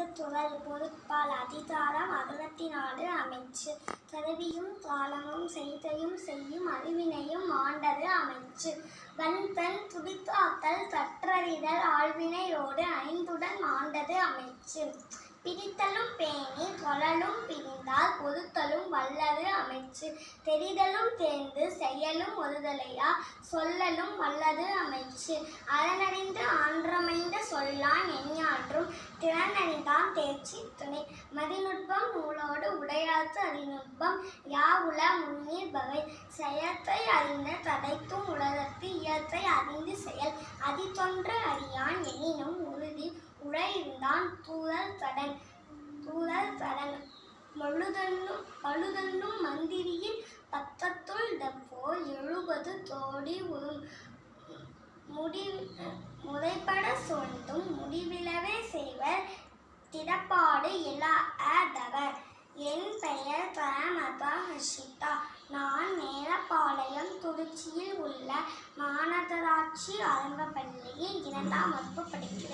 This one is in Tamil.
செய்த துறல் பொருட்பால் அதிகாரம் அறுபத்தினாலு அமைச்சு. கருவியும் காலமும் செய்தையும் செய்யும் அறிவினையும் ஆண்டது அமைச்சு. வன்தன் துடித்தாத்தல் கற்றறிதல் ஆழ்வினையோடு ஐந்துடன் ஆண்டது அமைச்சு. பிரித்தலும் பேணி கொளலும் பிரிந்தால் பொறுத்தலும் வல்லது அமைச்சு. தெரிதலும் தேர்ந்து செயலும் ஒருதலையா? சொல்லலும் வல்லது அமைச்சு. அறனறிந்து ஆன்றமைந்த திறனறிந்தான் தேர்ச்சி துணை. மதிநுட்பம் நூலோடு உடையாத்து அறிநுட்பம். யாவுல முன்னீர் பகை. செயற்றை அறிந்த தடைத்தும் உலகத்து இயற்றை அறிந்து செயல். அதிதொன்று அறியான் எனினும் உறுதி உழையிருந்தான் தூதல் கடன் தூதல் கடன் மழுதன்னும் பழுதன்னும் மந்திரியின் பத்தத்துள் டப்போ எழுபது தோடி முடி முறைப்பட சொல்லும் முடிவில திடப்பாடு இல்லாதவர் என் பெயர் பிரமதா ஹர்ஷிதா நான் மேலப்பாளையம் திருச்சியில் உள்ள மாநகராட்சி அரங்கப்பள்ளியில் இரண்டாம் வகுப்பு படிக்கிறேன்.